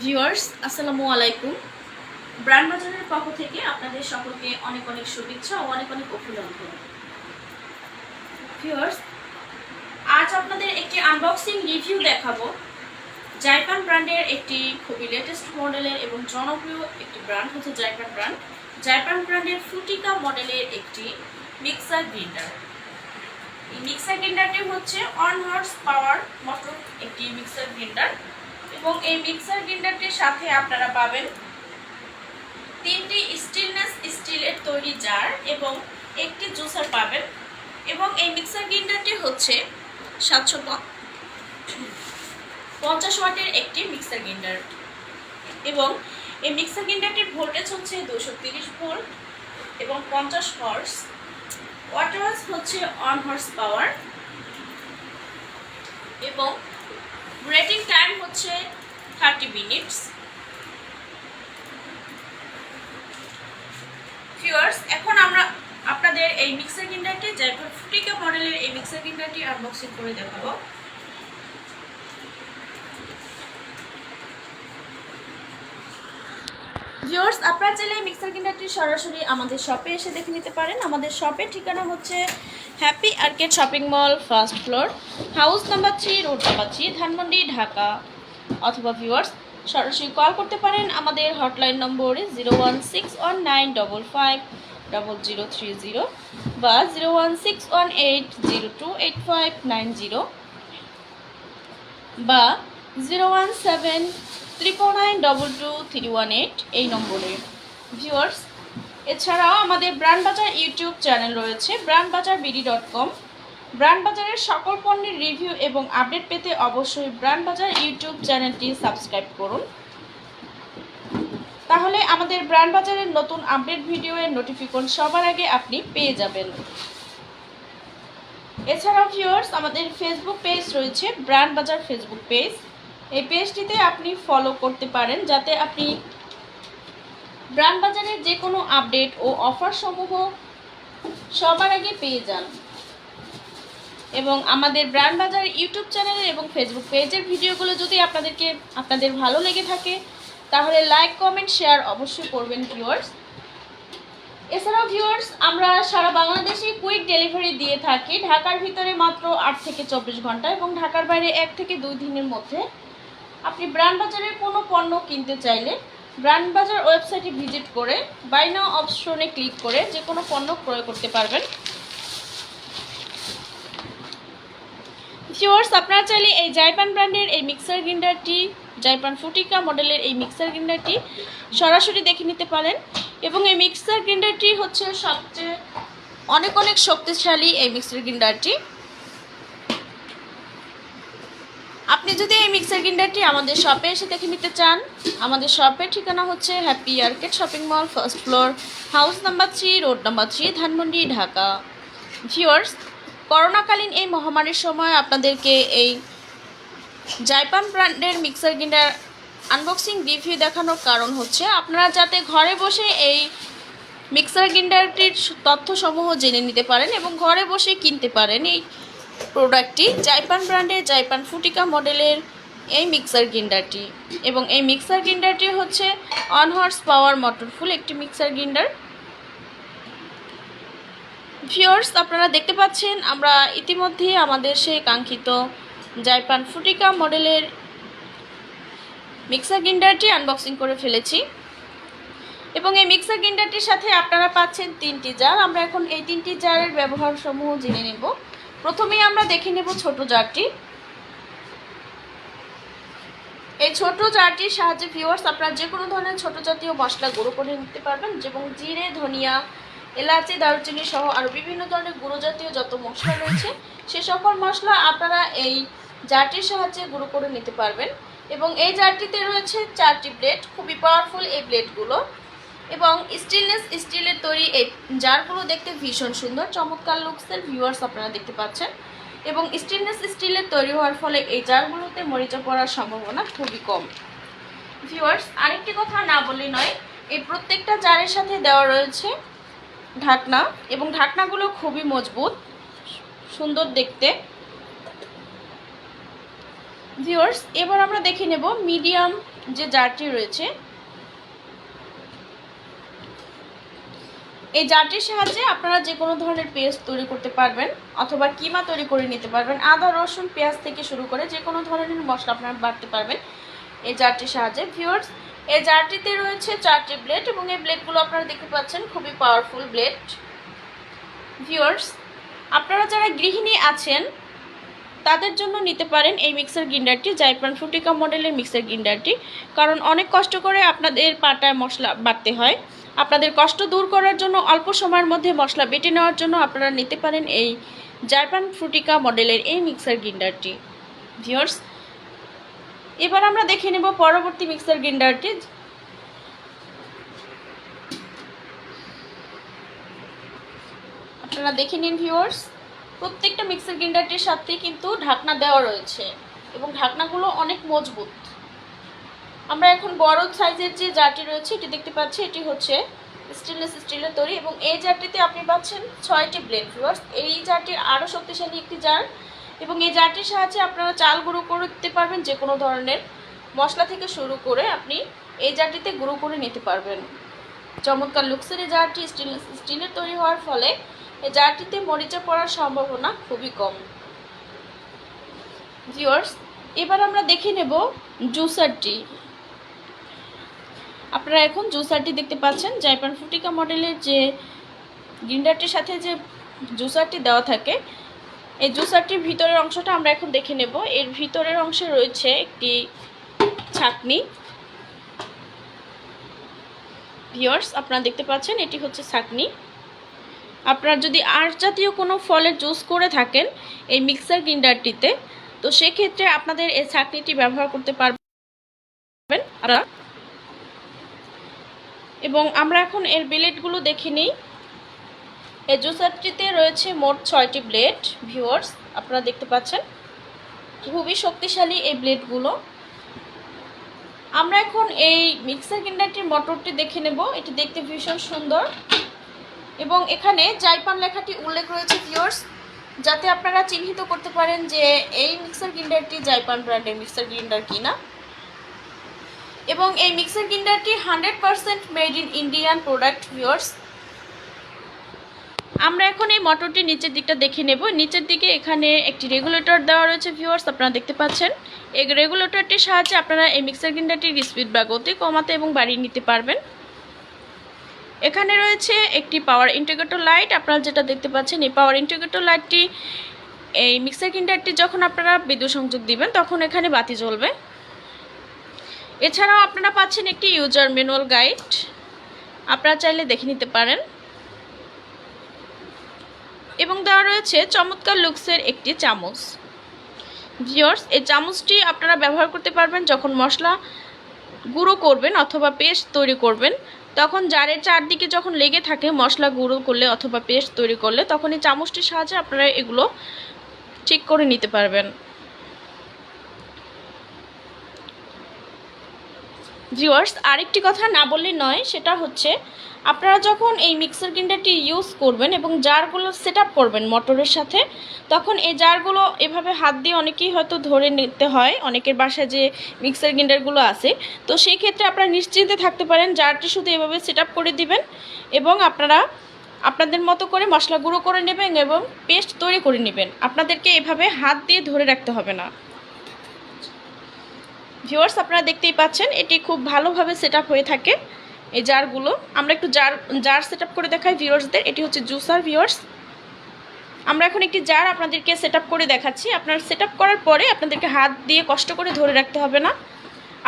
Viewers, আসসালামু আলাইকুম। Brand বাজারের পক্ষ থেকে আপনাদের সকলকে অনেক অনেক শুভেচ্ছা ও অনেক অনেক অভিনন্দন। ভিউয়ার্স, আজ আপনাদের একটি আনবক্সিং রিভিউ দেখাবো। জাইপান ব্র্যান্ডের একটি খুবই লেটেস্ট মডেলের এবং জনপ্রিয় একটি ব্র্যান্ড হচ্ছে জাইপান ব্র্যান্ড জাইপান ব্র্যান্ডের ফ্রুটিকা মডেলের একটি মিক্সার গ্রিন্ডার এই মিক্সার গ্রিন্ডারটি হচ্ছে অন হর্স পাওয়ার মোটর একটি মিক্সার গ্রিন্ডার এবং এই মিক্সার গ্রিন্ডারটির সাথে আপনারা পাবেন তিনটি স্টিলনেস স্টিলের তৈরি জার এবং একটি জুসার পাবেন এবং এই মিক্সার গ্রিন্ডারটি হচ্ছে সাতশো পঞ্চাশ ওয়াটের একটি মিক্সার গ্রিন্ডার। এবং এই মিক্সার গ্রিন্ডারটির ভোল্টেজ হচ্ছে দুশো তিরিশ ভোল্ট এবং পঞ্চাশ হর্স। ওয়াটার হচ্ছে অন হর্স পাওয়ার। এবং রেটিং টাইম হচ্ছে থার্টি মিনিটস ভিউয়ার্স এখন আমরা আপনাদের এই মিক্সার গ্রিন্ডারটি জাইপার ফুটিকা মডেলের এই মিক্সার গ্রিন্ডারটি আনবক্সিং করে দেখাবো। ভিউয়ার্স আপনারা চাইলে এই মিক্সার গ্রিন্ডারটি সরাসরি আমাদের শপে এসে দেখে নিতে পারেন। আমাদের শপের ঠিকানা হচ্ছে Happy Arcade shopping mall first floor house number three road number three Dhanmondi Dhaka অথবা ভিউয়ার্স সরাসরি কল করতে পারেন। আমাদের হটলাইন নম্বরে zero one six one nine double five double zero three zero বা zero one six one eight zero two eight five nine zero বা zero one seven triple nine double two three one eight এই নম্বরে। Viewers এছাড়াও আমাদের brand বাজার YouTube channel রয়েছে, Brand Bazaar BD dot com Brand বাজারের সকল পণ্যের রিভিউ এবং আপডেট পেতে অবশ্যই ব্র্যান্ড বাজার ইউটিউব চ্যানেলটি সাবস্ক্রাইব করুন। তাহলে আমাদের ব্র্যান্ড বাজারের নতুন আপডেট ভিডিওর নোটিফিকেশন সবার আগে আপনি পেয়ে যাবেন। এছাড়াও ভিউয়ার্স, আমাদের ফেসবুক পেজ রয়েছে ব্র্যান্ড বাজার ফেসবুক পেজ এই পেজটিতে আপনি ফলো করতে পারেন, যাতে আপনি ব্র্যান্ড বাজারের যে কোনো আপডেট ও অফার সমূহ সবার আগে পেয়ে যান। এবং আমাদের ব্র্যান্ড বাজার ইউটিউব চ্যানেল এবং ফেসবুক পেজের ভিডিওগুলো যদি আপনাদেরকে, আপনাদের ভালো লেগে থাকে, তাহলে লাইক, কমেন্ট, শেয়ার অবশ্যই করবেন ভিউয়ার্স। এছাড়াও ভিউয়ার্স, আমরা সারা বাংলাদেশে কুইক ডেলিভারি দিয়ে থাকি। ঢাকার ভিতরে মাত্র আট থেকে চব্বিশ ঘণ্টা এবং ঢাকার বাইরে এক থেকে দুই দিনের মধ্যে। আপনি ব্র্যান্ড বাজারের কোনো পণ্য কিনতে চাইলে ব্র্যান্ড বাজার ওয়েবসাইটে ভিজিট করে বাই নাও অপশনে ক্লিক করে যে কোনো পণ্য ক্রয় করতে পারবেন। ভিউয়ার্স আপনারা চাইলে এই জাইপান ব্র্যান্ডের এই মিক্সার গ্রিন্ডারটি জাইপান ফুটিকা মডেলের এই মিক্সার গ্রিন্ডারটি সরাসরি দেখে নিতে পারেন। এবং এই মিক্সার গ্রিন্ডারটি হচ্ছে সবচেয়ে অনেক অনেক শক্তিশালী এই মিক্সার গ্রিন্ডারটি আপনি যদি এই মিক্সার গ্রিন্ডারটি আমাদের শপে এসে দেখে নিতে চান, আমাদের শপের ঠিকানা হচ্ছে Happy Arcade shopping mall first floor house number three road number three Dhanmondi Dhaka viewers করোনাকালীন এই মহামারীর সময় আপনাদেরকে এই জাইপান ব্র্যান্ডের মিক্সার গ্রিন্ডার আনবক্সিং রিভিউ দেখানোর কারণ হচ্ছে আপনারা যাতে ঘরে বসে এই মিক্সার গ্রিন্ডারটির তথ্যসমূহ জেনে নিতে পারেন এবং ঘরে বসে কিনতে পারেন এই প্রোডাক্টটি জাইপান ব্র্যান্ডের জাইপান ফুটিকা মডেলের এই মিক্সার গ্রিন্ডারটি। এবং এই মিক্সার গ্রিন্ডারটি হচ্ছে অন হর্স পাওয়ার মোটরফুল একটি মিক্সার গ্রিন্ডার। ভিওর্স আপনারা দেখতে পাচ্ছেন, আমরা ইতিমধ্যে আমাদের সেই কাঙ্ক্ষিত জাইপান ফুটিকা মডেলের মিক্সার গ্রিন্ডারটি আনবক্সিং করে ফেলেছি। এবং এই মিক্সার গ্রিন্ডারটির সাথে আপনারা পাচ্ছেন তিনটি জার। আমরা এখন এই তিনটি জারের ব্যবহার সমূহ জেনে নেব। প্রথমেই আমরা দেখে নেব ছোট জারটি। এই ছোট জারটির সাহায্যে ভিউয়ার্স, আপনারা যে কোনো ধরনের ছোট জাতীয় মশলা গুঁড়ো করে নিতে পারবেন এবং জিরে, ধনিয়া এলাচি, দারুচিনি সহ আরও বিভিন্ন ধরনের গুঁড়ো জাতীয় যত মশলা রয়েছে, সে সকল মশলা আপনারা এই জারটির সাহায্যে গুঁড়ো করে নিতে পারবেন। এবং এই জারটিতে রয়েছে চারটি ব্লেড, খুবই পাওয়ারফুল এই ব্লেডগুলো। এবং স্টিলনেস স্টিলের তৈরি এই জারগুলো দেখতে ভীষণ সুন্দর, চমৎকার লুকসের ভিউয়ার্স আপনারা দেখতে পাচ্ছেন। এবং স্টেনলেস স্টিলের তৈরি হওয়ার ফলে এই জারগুলোতে মরিচা পড়ার সম্ভাবনা খুবই কম। ভিউয়ার্স আরেকটি কথা না বলে নয়, এই প্রত্যেকটা জারের সাথে দেওয়া রয়েছে ঢাকনা এবং ঢাকনাগুলো খুবই মজবুত, সুন্দর দেখতে। ভিউয়ার্স, এবার আমরা দেখে নেব মিডিয়াম যে জারটি রয়েছে। এই জারটির সাহায্যে আপনারা যে কোনো ধরনের পেস্ট তৈরি করতে পারবেন অথবা কিমা তৈরি করে নিতে পারবেন, আদা, রসুন, পেঁয়াজ থেকে শুরু করে যে কোনো ধরনের মশলা আপনারা বাড়তে পারবেন এই জারটির সাহায্যে। ভিউয়ার্স এই জারটিতে রয়েছে চারটি ব্লেড এবং এই ব্লেডগুলো আপনারা দেখতে পাচ্ছেন, খুবই পাওয়ারফুল ব্লেড ভিউয়ার্স আপনারা যারা গৃহিণী আছেন, তাদের জন্য নিতে পারেন এই মিক্সার গ্রিন্ডারটি জাইপান ফুটিকা মডেলের মিক্সার গ্রিন্ডারটি কারণ অনেক কষ্ট করে আপনাদের পাটায় মশলা বাটতে হয়। আপনাদের কষ্ট দূর করার জন্য, অল্প সময়ের মধ্যে মশলা বেটে নেওয়ার জন্য আপনারা নিতে পারেন এই জাইপান ফ্রুটিকা মডেলের এই মিক্সার গ্রিন্ডারটি ভিওর্স এবার আমরা দেখে নেব পরবর্তী মিক্সার গ্রিন্ডারটি আপনারা দেখে নিন ভিউয়ার্স, প্রত্যেকটা মিক্সার গ্রিন্ডারটির সাথে কিন্তু ঢাকনা দেওয়া রয়েছে এবং ঢাকনাগুলো অনেক মজবুত। আমরা এখন বড় সাইজের যে জারটি রয়েছে, এটি দেখতে পাচ্ছি, এটি হচ্ছে স্টেনলেস স্টিলের তৈরি এবং এই জারটিতে আপনি পাচ্ছেন ছয়টি ব্লেড ভিউয়ার্স। এই জারটি আরও শক্তিশালী একটি জার। এবং এই জারটির সাহায্যে আপনারা চাল গুঁড়ো করতে পারবেন, যে কোনো ধরনের মশলা থেকে শুরু করে আপনি এই জারটিতে গুঁড়ো করে নিতে পারবেন। চমৎকার লুক্সের এই জারটি স্টেনলেস স্টিলের তৈরি হওয়ার ফলে এই জারটিতে মরিচা পড়ার সম্ভাবনা খুবই কম। ভিউয়ার্স, এবার আমরা দেখে নেব জুসারটি। আপনারা এখন জুসারটি দেখতে পাচ্ছেন, জাইপান ফুটিকা মডেলের যে গ্রিন্ডারটির সাথে যে জুসারটি দেওয়া থাকে এই জুসারটির ভিতরের অংশটা আমরা এখন দেখে নেব। এর ভিতরের অংশে রয়েছে একটি ছাকনি। ভিওর্স আপনারা দেখতে পাচ্ছেন, এটি হচ্ছে ছাকনি। আপনারা যদি আর্ট জাতীয় কোনো ফলের জুস করে থাকেন এই মিক্সার গ্রিন্ডারটিতে, তো সেক্ষেত্রে আপনাদের এই ছাকনিটি ব্যবহার করতে পারবেন। এবং আমরা এখন এর বিলেটগুলো দেখে নিই। এই জুসারটিতে রয়েছে মোট ছয়টি ব্লেড, ভিউয়ার্স, আপনারা দেখতে পাচ্ছেন। খুবই শক্তিশালী এই ব্লেডগুলো। আমরা এখন এই মিক্সার গ্রাইন্ডারটির মোটরটি দেখে নেব। এটি দেখতে ভীষণ সুন্দর। এবং এখানে জাইপান লেখাটি উল্লেখ রয়েছে, ভিউয়ার্স, যাতে আপনারা চিহ্নিত করতে পারেন যে এই মিক্সার গ্রাইন্ডারটি জাইপান ব্র্যান্ডের মিক্সার গ্রাইন্ডার কিনা। এবং এই mixer গ্রাইন্ডারটি hundred percent made in Indian product, viewers. আমরা এখন এই মোটরটি নিচের দিকটা দেখে নেব। নিচের দিকে এখানে একটি রেগুলেটর দেওয়া রয়েছে ভিউয়ার্স আপনারা দেখতে পাচ্ছেন। এই রেগুলেটরটির সাহায্যে আপনারা এই মিক্সার গ্রাইন্ডারটির স্পিড বা গতি কমাতে এবং বাড়িয়ে নিতে পারবেন। এখানে রয়েছে একটি পাওয়ার ইন্টিগ্রেটর লাইট আপনারা যেটা দেখতে পাচ্ছেন, এই পাওয়ার ইন্টিগ্রেটর লাইটটি এই মিক্সার গ্রাইন্ডারটি যখন আপনারা বিদ্যুৎ সংযোগ দিবেন, তখন এখানে বাতি জ্বলবে। এছাড়াও আপনারা পাচ্ছেন একটি ইউজার ম্যানুয়াল গাইড আপনারা চাইলে দেখে নিতে পারেন। এবং দেওয়া রয়েছে চমৎকার লুকসের একটি চামচ। ভিওর্স এই চামচটি আপনারা ব্যবহার করতে পারবেন যখন মশলা গুঁড়ো করবেন অথবা পেস্ট তৈরি করবেন, তখন জারের চারদিকে যখন লেগে থাকে মশলা গুঁড়ো করলে অথবা পেস্ট তৈরি করলে, তখন এই চামচটির সাহায্যে আপনারা এগুলো ঠিক করে নিতে পারবেন। ভিউয়ার্স, আরেকটি কথা না বললে নয়, সেটা হচ্ছে আপনারা যখন এই মিক্সার গ্রাইন্ডারটি ইউজ করবেন এবং জারগুলো সেট করবেন মোটরের সাথে, তখন এই জারগুলো এভাবে হাত দিয়ে অনেকেই হয়তো ধরে নিতে হয়, অনেকের বাসায় যে মিক্সার গ্রাইন্ডারগুলো আছে। তো সেই ক্ষেত্রে আপনারা নিশ্চিন্তে থাকতে পারেন, জারটি শুধু এভাবে সেট করে দিবেন এবং আপনারা আপনাদের মতো করে মশলা গুঁড়ো করে নেবেন এবং পেস্ট তৈরি করে নেবেন। আপনাদেরকে এভাবে হাত দিয়ে ধরে রাখতে হবে না। ভিউয়ার্স আপনারা দেখতেই পাচ্ছেন, এটি খুব ভালোভাবে সেট হয়ে থাকে। এই জারগুলো। আমরা একটু জার জার সেট করে দেখাই ভিউয়ার্সদের এটি হচ্ছে জুসার ভিউয়ার্স আমরা এখন একটি জার আপনাদেরকে সেট করে দেখাচ্ছি। আপনার সেট করার পরে আপনাদেরকে হাত দিয়ে কষ্ট করে ধরে রাখতে হবে না।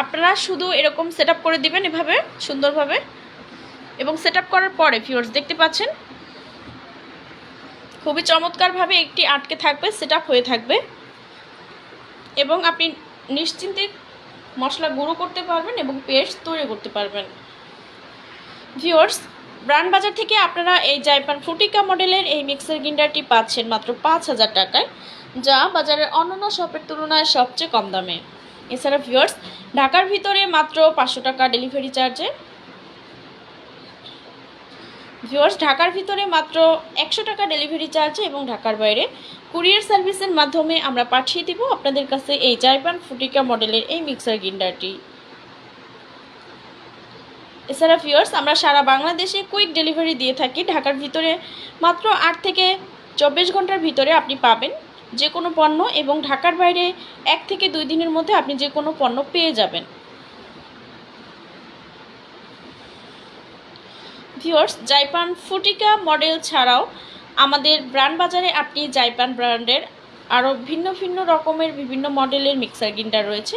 আপনারা শুধু এরকম সেট করে দিবেন এভাবে, সুন্দরভাবে। এবং সেট করার পরে ভিউয়ার্স দেখতে পাচ্ছেন? খুবই চমৎকারভাবে একটি আটকে থাকবে সেট হয়ে থাকবে। এবং আপনি নিশ্চিন্তে মশলা গুঁড়ো করতে পারবেন এবং পেস্ট তৈরি করতে পারবেন। ভিওর্স ব্রান্ড বাজার থেকে আপনারা এই জাইপান ফ্রুটিকা মডেলের এই মিক্সার গ্রিন্ডারটি পাচ্ছেন মাত্র পাঁচ হাজার টাকায়, যা বাজারের অন্যান্য শপের তুলনায় সবচেয়ে কম দামে। এছাড়া ভিওর্স ঢাকার ভিতরে মাত্র পাঁচশো টাকা ডেলিভারি চার্জে। ভিওর্স ঢাকার ভিতরে মাত্র একশো টাকা ডেলিভারি চার্জে এবং ঢাকার বাইরে কুরিয়ার সার্ভিসের মাধ্যমে আমরা পাঠিয়ে দিব আপনাদের কাছে এই জাইপান ফুটিকা মডেলের এই মিক্সার গ্রাইন্ডারটি এছাড়া ভিউয়ার্স আমরা সারা বাংলাদেশে কুইক ডেলিভারি দিয়ে থাকি। ঢাকার ভিতরে মাত্র আট থেকে চব্বিশ ঘণ্টার ভিতরে আপনি পাবেন যে কোনো পণ্য এবং ঢাকার বাইরে এক থেকে দুই দিনের মধ্যে আপনি যে কোনো পণ্য পেয়ে যাবেন। ভিউয়ার্স জাইপান ফুটিকা মডেল ছাড়াও আমাদের ব্র্যান্ড বাজারে আপনি জাইপান ব্র্যান্ডের আরও ভিন্ন ভিন্ন রকমের বিভিন্ন মডেলের মিক্সার গ্রাইন্ডার রয়েছে।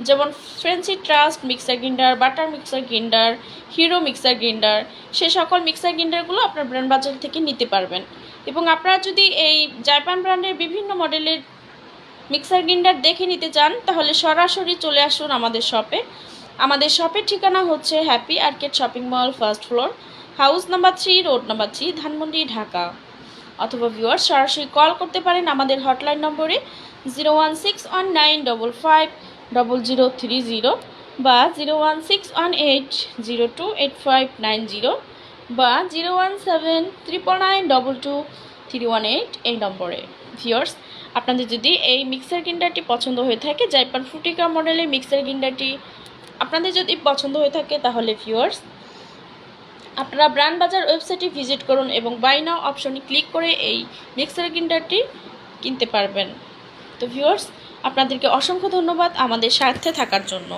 যেমন Frenzy trust mixer grinder butter mixer grinder Hero mixer grinder সে সকল মিক্সার গ্রাইন্ডারগুলো আপনার ব্র্যান্ড বাজার থেকে নিতে পারবেন। এবং আপনারা যদি এই জাইপান ব্র্যান্ডের বিভিন্ন মডেলের মিক্সার গ্রাইন্ডার দেখে নিতে চান, তাহলে সরাসরি চলে আসুন আমাদের শপে আমাদের শপের ঠিকানা হচ্ছে Happy Arcade shopping mall first floor house number three road number three Dhanmondi Dhaka অথবা ভিউয়ার সরাসরি কল করতে পারেন আমাদের হটলাইন নম্বরে zero one six one nine double five double zero three zero বা zero one six one eight zero two eight five nine zero বা zero one seven triple nine double two three one eight এই নম্বরে। Viewers আপনাদের যদি এই mixer গ্রিন্ডারটি পছন্দ হয়ে থাকে জাইপান ফুটিকা মডেলের মিক্সার গ্রাইন্ডারটি আপনাদের যদি পছন্দ হয়ে থাকে, তাহলে ভিউয়ার্স আপনারা ব্র্যান্ড বাজার ওয়েবসাইটে ভিজিট করুন এবং বাই নাও অপশনে ক্লিক করে এই মিক্সার গ্রাইন্ডারটি কিনতে পারবেন। তো ভিউয়ার্স আপনাদেরকে অসংখ্য ধন্যবাদ আমাদের স্বার্থে থাকার জন্য।